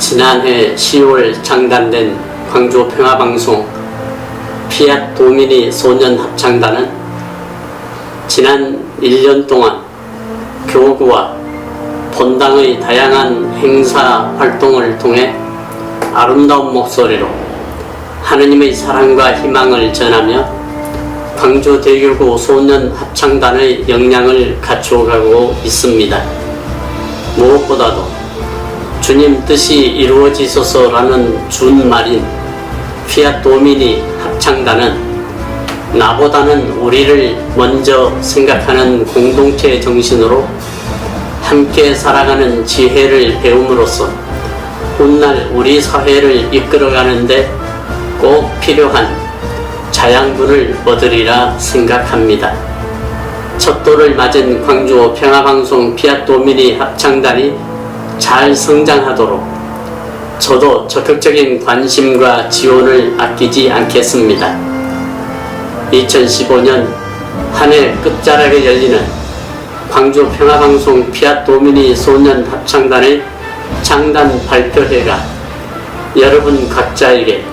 지난해 10월 창단된 광주 평화방송 피앗 도미니 소년 합창단은 지난 1년 동안 교구와 본당의 다양한 행사 활동을 통해 아름다운 목소리로 하느님의 사랑과 희망을 전하며 광주 대교구 소년 합창단의 역량을 갖추어가고 있습니다. 무엇보다도 주님 뜻이 이루어지소서라는 준말인 피앗 도미니 합창단은 나보다는 우리를 먼저 생각하는 공동체 정신으로 함께 살아가는 지혜를 배움으로써 훗날 우리 사회를 이끌어가는데 꼭 필요한 자양분을 얻으리라 생각합니다. 첫 돌을 맞은 광주 평화방송 피앗 도미니 합창단이 잘 성장하도록 저도 적극적인 관심과 지원을 아끼지 않겠습니다. 2015년 한 해 끝자락에 열리는 광주 평화방송 피앗 도미니 소년 합창단의 창단 발표회가 여러분 각자에게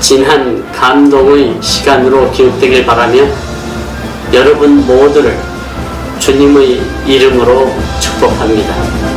진한 감동의 시간으로 기억되길 바라며 여러분 모두를 주님의 이름으로 축복합니다.